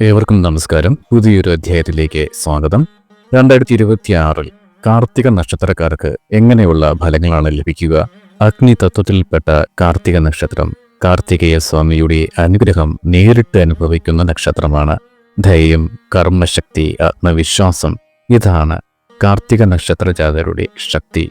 ഏവർക്കും നമസ്കാരം. പുതിയൊരു അധ്യായത്തിലേക്ക് സ്വാഗതം. രണ്ടായിരത്തി ഇരുപത്തി ആറിൽ കാർത്തിക നക്ഷത്രക്കാർക്ക് എങ്ങനെയുള്ള ഫലങ്ങളാണ് ലഭിക്കുക? അഗ്നി തത്വത്തിൽപ്പെട്ട കാർത്തിക നക്ഷത്രം കാർത്തികേയ സ്വാമിയുടെ അനുഗ്രഹം നേരിട്ട് അനുഭവിക്കുന്ന നക്ഷത്രമാണ്. ധൈര്യം കർമ്മശക്തി ആത്മവിശ്വാസം ഇതാണ് കാർത്തിക നക്ഷത്ര ജാതരുടെ ശക്തി.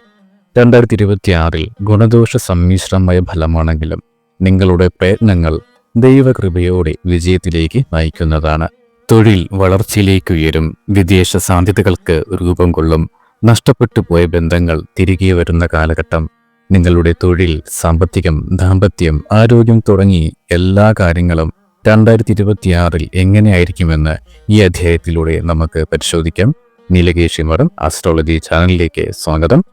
രണ്ടായിരത്തി ഇരുപത്തി ആറിൽ ഗുണദോഷ സമ്മിശ്രമായ ഫലമാണെങ്കിലും നിങ്ങളുടെ പ്രയത്നങ്ങൾ ദൈവകൃപയോടെ വിജയത്തിലേക്ക് നയിക്കുന്നതാണ്. തൊഴിൽ വളർച്ചയിലേക്ക് ഉയരും. വിദേശ സാധ്യതകൾക്ക് രൂപം കൊള്ളും. നഷ്ടപ്പെട്ടു പോയ ബന്ധങ്ങൾ തിരികെ വരുന്ന കാലഘട്ടം. നിങ്ങളുടെ തൊഴിൽ സാമ്പത്തികം ദാമ്പത്യം ആരോഗ്യം തുടങ്ങി എല്ലാ കാര്യങ്ങളും രണ്ടായിരത്തി ഇരുപത്തിയാറിൽ എങ്ങനെയായിരിക്കുമെന്ന് ഈ അധ്യായത്തിലൂടെ നമുക്ക് പരിശോധിക്കാം. നീലകേശി മഠം ആസ്ട്രോളജി ചാനലിലേക്ക് സ്വാഗതം.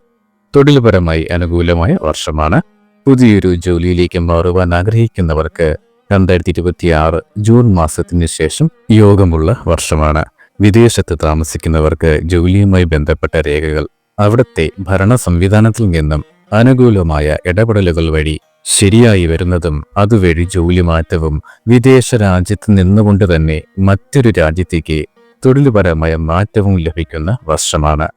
തൊഴിൽപരമായി അനുകൂലമായ വർഷമാണ്. പുതിയൊരു ജോലിയിലേക്ക് മാറുവാൻ ആഗ്രഹിക്കുന്നവർക്ക് രണ്ടായിരത്തി ഇരുപത്തിയാറ് ജൂൺ മാസത്തിന് ശേഷം യോഗമുള്ള വർഷമാണ്. വിദേശത്ത് താമസിക്കുന്നവർക്ക് ജോലിയുമായി ബന്ധപ്പെട്ട രേഖകൾ അവിടുത്തെ ഭരണ സംവിധാനത്തിൽ നിന്നും അനുകൂലമായ ഇടപെടലുകൾ വഴി ശരിയായി വരുന്നതും അതുവഴി ജോലി മാറ്റവും വിദേശ രാജ്യത്ത് നിന്നുകൊണ്ട് തന്നെ മറ്റൊരു രാജ്യത്തേക്ക് തൊഴിൽപരമായ മാറ്റവും ലഭിക്കുന്ന വർഷമാണ്.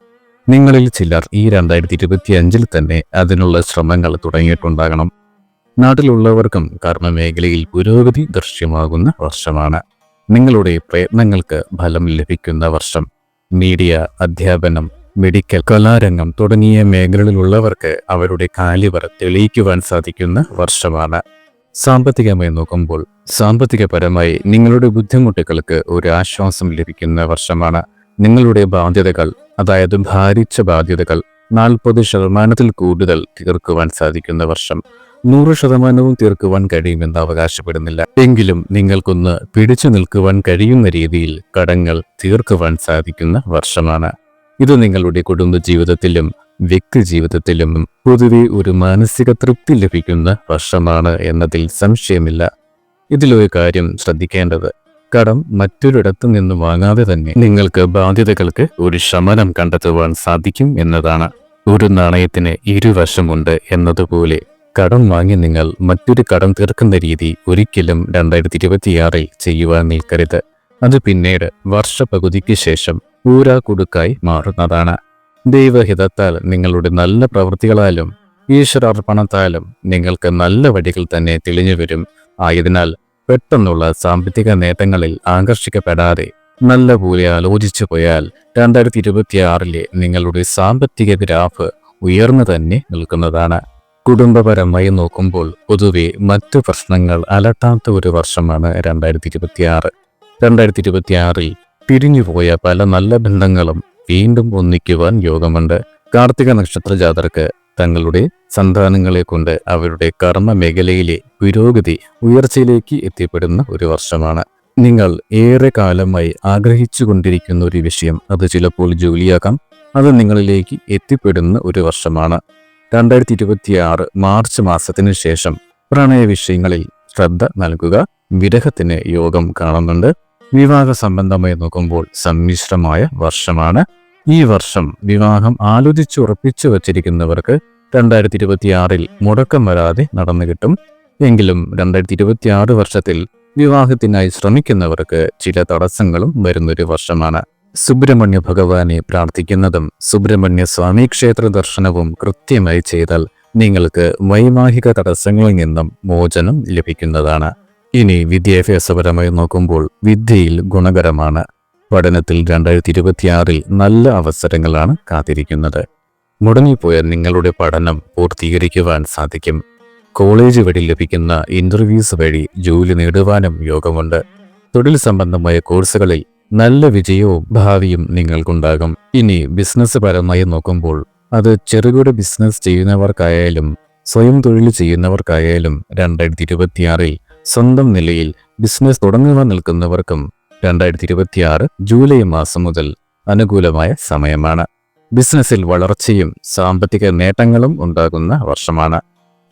നിങ്ങളിൽ ചിലർ ഈ രണ്ടായിരത്തി ഇരുപത്തി അഞ്ചിൽ തന്നെ അതിനുള്ള ശ്രമങ്ങൾ തുടങ്ങിയിട്ടുണ്ടാകണം. നാട്ടിലുള്ളവർക്കും കർമ്മമേഖലയിൽ പുരോഗതി ദൃശ്യമാകുന്ന വർഷമാണ്. നിങ്ങളുടെ പ്രയത്നങ്ങൾക്ക് ഫലം ലഭിക്കുന്ന വർഷം. മീഡിയ അധ്യാപനം മെഡിക്കൽ കലാരംഗം തുടങ്ങിയ മേഖലകളിലുള്ളവർക്ക് അവരുടെ കാലിവർ തെളിയിക്കുവാൻ സാധിക്കുന്ന വർഷമാണ്. സാമ്പത്തികമായി നോക്കുമ്പോൾ സാമ്പത്തികപരമായി നിങ്ങളുടെ ബുദ്ധിമുട്ടുകൾക്ക് ഒരു ആശ്വാസം ലഭിക്കുന്ന വർഷമാണ്. നിങ്ങളുടെ ബാധ്യതകൾ അതായത് ഭാരിച്ച ബാധ്യതകൾ നാൽപ്പത് ശതമാനത്തിൽ കൂടുതൽ തീർക്കുവാൻ സാധിക്കുന്ന വർഷം. നൂറ് ശതമാനവും തീർക്കുവാൻ കഴിയുമെന്ന് അവകാശപ്പെടുന്നില്ല. എങ്കിലും നിങ്ങൾക്കൊന്ന് പിടിച്ചു നിൽക്കുവാൻ കഴിയുന്ന രീതിയിൽ കടങ്ങൾ തീർക്കുവാൻ സാധിക്കുന്ന വർഷമാണ്. ഇത് നിങ്ങളുടെ കുടുംബ ജീവിതത്തിലും വ്യക്തി ജീവിതത്തിലും പൊതുവെ ഒരു മാനസിക തൃപ്തി ലഭിക്കുന്ന വർഷമാണ് എന്നതിൽ സംശയമില്ല. ഇതിലൊരു കാര്യം ശ്രദ്ധിക്കേണ്ടത്. കടം മറ്റൊരിടത്തു നിന്ന് വാങ്ങാതെ തന്നെ നിങ്ങൾക്ക് ബാധ്യതകൾക്ക് ഒരു ശമനം കണ്ടെത്തുവാൻ സാധിക്കും എന്നതാണ്. ഒരു നാണയത്തിന് ഇരുവശമുണ്ട് എന്നതുപോലെ കടം വാങ്ങി നിങ്ങൾ മറ്റൊരു കടം തീർക്കുന്ന രീതി ഒരിക്കലും രണ്ടായിരത്തി ഇരുപത്തിയാറിൽ ചെയ്യുവാൻ നിൽക്കരുത്. അത് പിന്നീട് വർഷപകുതിക്ക് ശേഷം ഊരാ കുടുക്കായി മാറുന്നതാണ്. ദൈവഹിതത്താൽ നിങ്ങളുടെ നല്ല പ്രവൃത്തികളാലും ഈശ്വരാർപ്പണത്താലും നിങ്ങൾക്ക് നല്ല വഴികൾ തന്നെ തെളിഞ്ഞു വരും. ആയതിനാൽ പെട്ടെന്നുള്ള സാമ്പത്തിക നേട്ടങ്ങളിൽ ആകർഷിക്കപ്പെടാതെ നല്ലപോലെ ആലോചിച്ചു പോയാൽ രണ്ടായിരത്തി ഇരുപത്തിയാറിലെ നിങ്ങളുടെ സാമ്പത്തിക ഗ്രാഫ് ഉയർന്നു തന്നെ നിൽക്കുന്നതാണ്. കുടുംബപരമായി നോക്കുമ്പോൾ പൊതുവെ മറ്റു പ്രശ്നങ്ങൾ അലട്ടാത്ത ഒരു വർഷമാണ് രണ്ടായിരത്തി ഇരുപത്തിയാറ് രണ്ടായിരത്തി ഇരുപത്തിയാറിൽ പിരിഞ്ഞുപോയ പല നല്ല ബന്ധങ്ങളും വീണ്ടും ഒന്നിക്കുവാൻ യോഗമുണ്ട്. കാർത്തിക നക്ഷത്ര ജാതർക്ക് തങ്ങളുടെ സന്താനങ്ങളെ കൊണ്ട് അവരുടെ കർമ്മ മേഖലയിലെ പുരോഗതി ഉയർച്ചയിലേക്ക് എത്തിപ്പെടുന്ന ഒരു വർഷമാണ്. നിങ്ങൾ ഏറെ കാലമായി ആഗ്രഹിച്ചു കൊണ്ടിരിക്കുന്ന ഒരു വിഷയം അത് ചിലപ്പോൾ ജോലിയാക്കാം അത് നിങ്ങളിലേക്ക് എത്തിപ്പെടുന്ന ഒരു വർഷമാണ്. രണ്ടായിരത്തി ഇരുപത്തിയാറ് മാർച്ച് മാസത്തിന് ശേഷം പ്രണയ വിഷയങ്ങളിൽ ശ്രദ്ധ നൽകുക വിരഹത്തിന് യോഗം കാണുന്നുണ്ട്. വിവാഹ സംബന്ധമായി നോക്കുമ്പോൾ സമ്മിശ്രമായ വർഷമാണ്. ഈ വർഷം വിവാഹം ആലോചിച്ചു ആലോചിച്ചുറപ്പിച്ചു വച്ചിരിക്കുന്നവർക്ക് രണ്ടായിരത്തി ഇരുപത്തിയാറിൽ മുടക്കം വരാതെ നടന്നു കിട്ടും. എങ്കിലും രണ്ടായിരത്തി ഇരുപത്തിയാറ് വർഷത്തിൽ വിവാഹത്തിനായി ശ്രമിക്കുന്നവർക്ക് ചില തടസ്സങ്ങളും വരുന്നൊരു വർഷമാണ്. സുബ്രഹ്മണ്യ ഭഗവാനെ പ്രാർത്ഥിക്കുന്നതും സുബ്രഹ്മണ്യ സ്വാമി ക്ഷേത്ര ദർശനവും കൃത്യമായി ചെയ്താൽ നിങ്ങൾക്ക് വൈവാഹിക തടസ്സങ്ങളിൽ നിന്നും മോചനം ലഭിക്കുന്നതാണ്. ഇനി വിദ്യാഭ്യാസപരമായി നോക്കുമ്പോൾ വിദ്യയിൽ ഗുണകരമാണ്. പഠനത്തിൽ രണ്ടായിരത്തി ഇരുപത്തിയാറിൽ നല്ല അവസരങ്ങളാണ് കാത്തിരിക്കുന്നത്. മുടങ്ങിപ്പോയ നിങ്ങളുടെ പഠനം പൂർത്തീകരിക്കുവാൻ സാധിക്കും. കോളേജ് വഴി ലഭിക്കുന്ന ഇന്റർവ്യൂസ് വഴി ജോലി നേടുവാനും യോഗമുണ്ട്. തൊഴിൽ സംബന്ധമായ കോഴ്സുകളിൽ നല്ല വിജയവും ഭാവിയും നിങ്ങൾക്കുണ്ടാകും. ഇനി ബിസിനസ് പരമായി നോക്കുമ്പോൾ അത് ചെറുകിട ബിസിനസ് ചെയ്യുന്നവർക്കായാലും സ്വയം തൊഴിൽ ചെയ്യുന്നവർക്കായാലും രണ്ടായിരത്തി ഇരുപത്തിയാറിൽ സ്വന്തം നിലയിൽ ബിസിനസ് തുടങ്ങുവാൻ നിൽക്കുന്നവർക്കും രണ്ടായിരത്തി ഇരുപത്തിയാറ് ജൂലൈ മാസം മുതൽ അനുകൂലമായ സമയമാണ്. ബിസിനസ്സിൽ വളർച്ചയും സാമ്പത്തിക നേട്ടങ്ങളും ഉണ്ടാകുന്ന വർഷമാണ്.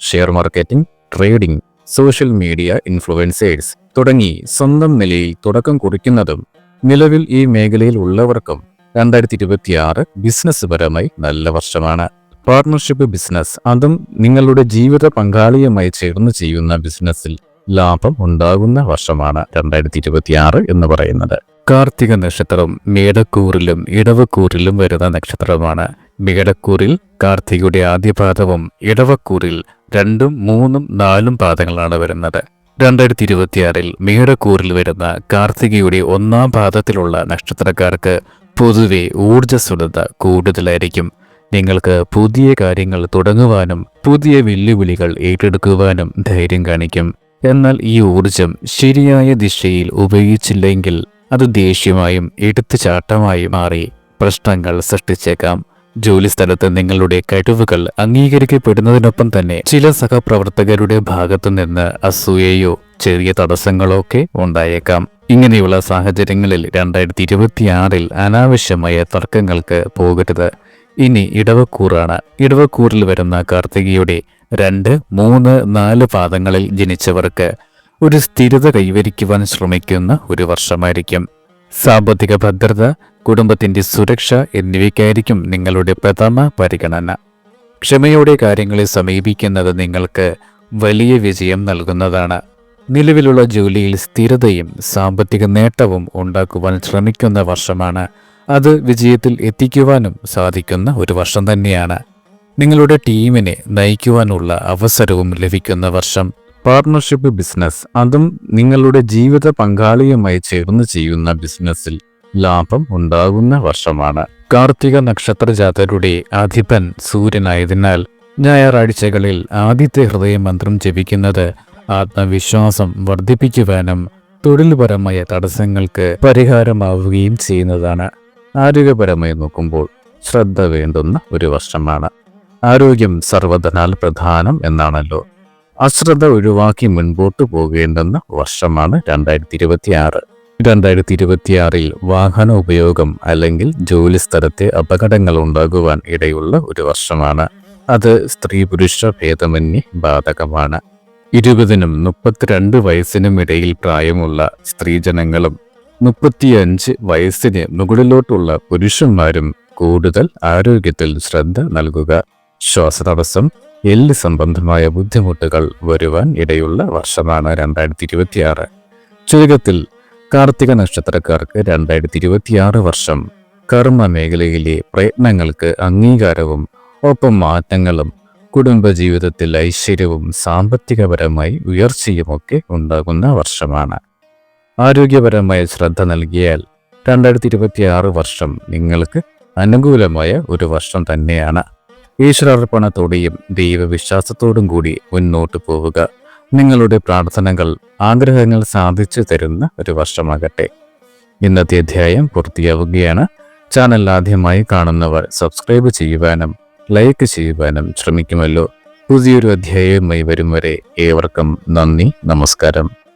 Share marketing trading social media influencers തുടങ്ങി സ്വന്തം നിലയിൽ തുടക്കം കുറിക്കുന്നതും നിലവിൽ ഈ മേഖലയിൽ ഉള്ളവർക്കും രണ്ടായിരത്തി ഇരുപത്തിയാറ് ബിസിനസ് പരമായി നല്ല വർഷമാണ്. പാർട്ണർഷിപ്പ് ബിസിനസ് അതും നിങ്ങളുടെ ജീവിത പങ്കാളിയുമായി ചേർന്ന് ചെയ്യുന്ന ബിസിനസ്സിൽ ലാഭം ഉണ്ടാകുന്ന വർഷമാണ് രണ്ടായിരത്തി ഇരുപത്തിയാറ് എന്ന് പറയുന്നത്. കാർത്തിക നക്ഷത്രം മേടക്കൂറിലും ഇടവക്കൂറിലും വരുന്ന നക്ഷത്രമാണ് മേടക്കൂറിൽ കാർത്തികയുടെ ആദ്യ പാദവും ഇടവക്കൂറിൽ രണ്ടും മൂന്നും നാലും പാദങ്ങളാണ് വരുന്നത്. രണ്ടായിരത്തി ഇരുപത്തിയാറിൽ മേടക്കൂറിൽ വരുന്ന കാർത്തികയുടെ ഒന്നാം പാദത്തിലുള്ള നക്ഷത്രക്കാർക്ക് പൊതുവെ ഊർജസ്വലത കൂടുതലായിരിക്കും. നിങ്ങൾക്ക് പുതിയ കാര്യങ്ങൾ തുടങ്ങുവാനും പുതിയ വെല്ലുവിളികൾ ഏറ്റെടുക്കുവാനും ധൈര്യം കാണിക്കും. എന്നാൽ ഈ ഊർജം ശരിയായ ദിശയിൽ ഉപയോഗിച്ചില്ലെങ്കിൽ അത് ദേഷ്യമായും എടുത്തുചാട്ടമായി മാറി പ്രശ്നങ്ങൾ സൃഷ്ടിച്ചേക്കാം. ജോലിസ്ഥലത്ത് നിങ്ങളുടെ കഴിവുകൾ അംഗീകരിക്കപ്പെടുന്നതിനൊപ്പം തന്നെ ചില സഹപ്രവർത്തകരുടെ ഭാഗത്തു നിന്ന് അസൂയയോ ചെറിയ തടസ്സങ്ങളോ ഒക്കെ ഉണ്ടായേക്കാം. ഇങ്ങനെയുള്ള സാഹചര്യങ്ങളിൽ രണ്ടായിരത്തി ഇരുപത്തിയാറിൽ അനാവശ്യമായ തർക്കങ്ങൾക്ക് പോകരുത്. ഇനി ഇടവക്കൂറാണ്. ഇടവക്കൂറിൽ വരുന്ന കാർത്തികയുടെ രണ്ട് മൂന്ന് നാല് പാദങ്ങളിൽ ജനിച്ചവർക്ക് ഒരു സ്ഥിരത കൈവരിക്കുവാൻ ശ്രമിക്കുന്ന ഒരു വർഷമായിരിക്കും. സാമ്പത്തിക ഭദ്രത കുടുംബത്തിന്റെ സുരക്ഷ എന്നിവയ്ക്കായിരിക്കും നിങ്ങളുടെ പ്രഥമ പരിഗണന. ക്ഷമയോടെ കാര്യങ്ങളെ സമീപിക്കുന്നത് നിങ്ങൾക്ക് വലിയ വിജയം നൽകുന്നതാണ്. നിലവിലുള്ള ജോലിയിൽ സ്ഥിരതയും സാമ്പത്തിക നേട്ടവും ഉണ്ടാക്കുവാൻ ശ്രമിക്കുന്ന വർഷമാണ്. അത് വിജയത്തിൽ എത്തിക്കുവാനും സാധിക്കുന്ന ഒരു വർഷം തന്നെയാണ്. നിങ്ങളുടെ ടീമിനെ നയിക്കുവാനുള്ള അവസരവും ലഭിക്കുന്ന വർഷം. പാർട്ണർഷിപ്പ് ബിസിനസ് അതും നിങ്ങളുടെ ജീവിത പങ്കാളിയുമായി ചേർന്ന് ചെയ്യുന്ന ബിസിനസ്സിൽ ലാഭം ഉണ്ടാകുന്ന വർഷമാണ്. കാർത്തിക നക്ഷത്ര ജാതരുടെ അധിപൻ സൂര്യനായതിനാൽ ഞായറാഴ്ചകളിൽ ആദ്യത്തെ ഹൃദയമന്ത്രം ജപിക്കുന്നത് ആത്മവിശ്വാസം വർദ്ധിപ്പിക്കുവാനും തൊഴിൽപരമായ തടസ്സങ്ങൾക്ക് പരിഹാരമാവുകയും ചെയ്യുന്നതാണ്. ആരോഗ്യപരമായി നോക്കുമ്പോൾ ശ്രദ്ധ വേണ്ടുന്ന ഒരു വർഷമാണ്. ആരോഗ്യം സർവതനാൽ പ്രധാനം എന്നാണല്ലോ. അശ്രദ്ധ ഒഴിവാക്കി മുൻപോട്ട് പോകേണ്ടുന്ന വർഷമാണ് രണ്ടായിരത്തി ഇരുപത്തി ആറ് രണ്ടായിരത്തി ഇരുപത്തിയാറിൽ വാഹന ഉപയോഗം അല്ലെങ്കിൽ ജോലി സ്ഥലത്തെ അപകടങ്ങൾ ഉണ്ടാകുവാൻ ഇടയുള്ള ഒരു വർഷമാണ്. അത് സ്ത്രീ പുരുഷ ഭേദമന്യേ ബാധകമാണ്. ഇരുപതിനും മുപ്പത്തിരണ്ട് വയസ്സിനും ഇടയിൽ പ്രായമുള്ള സ്ത്രീജനങ്ങളും മുപ്പത്തിയഞ്ച് വയസ്സിന് മുകളിലോട്ടുള്ള പുരുഷന്മാരും കൂടുതൽ ആരോഗ്യത്തിൽ ശ്രദ്ധ നൽകുക ശ്വാസതടസ്സം എല്ല് സംബന്ധമായ ബുദ്ധിമുട്ടുകൾ വരുവാൻ ഇടയുള്ള വർഷമാണ് രണ്ടായിരത്തി ഇരുപത്തിയാറ് ചുരുക്കത്തിൽ കാർത്തിക നക്ഷത്രക്കാർക്ക് രണ്ടായിരത്തി ഇരുപത്തിയാറ് വർഷം കർമ്മ മേഖലയിലെ പ്രയത്നങ്ങൾക്ക് അംഗീകാരവും ഒപ്പം മാറ്റങ്ങളും കുടുംബജീവിതത്തിൽ ഐശ്വര്യവും സാമ്പത്തികപരമായി ഉയർച്ചയുമൊക്കെ ഉണ്ടാകുന്ന വർഷമാണ്. ആരോഗ്യപരമായ ശ്രദ്ധ നൽകിയാൽ രണ്ടായിരത്തി ഇരുപത്തിയാറ് വർഷം നിങ്ങൾക്ക് അനുകൂലമായ ഒരു വർഷം തന്നെയാണ്. ഈശ്വരാർപ്പണത്തോടെയും ദൈവവിശ്വാസത്തോടും കൂടി മുന്നോട്ട് പോവുക. നിങ്ങളുടെ പ്രാർത്ഥനകൾ ആഗ്രഹങ്ങൾ സാധിച്ചു തരുന്ന ഒരു വർഷമാകട്ടെ. ഇന്നത്തെ അധ്യായം പൂർത്തിയാവുകയാണ്. ചാനൽ ആദ്യമായി കാണുന്നവർ സബ്സ്ക്രൈബ് ചെയ്യുവാനും ലൈക്ക് ചെയ്യുവാനും ശ്രമിക്കുമല്ലോ. പുതിയൊരു അധ്യായവുമായി വരും വരെ ഏവർക്കും നന്ദി നമസ്കാരം.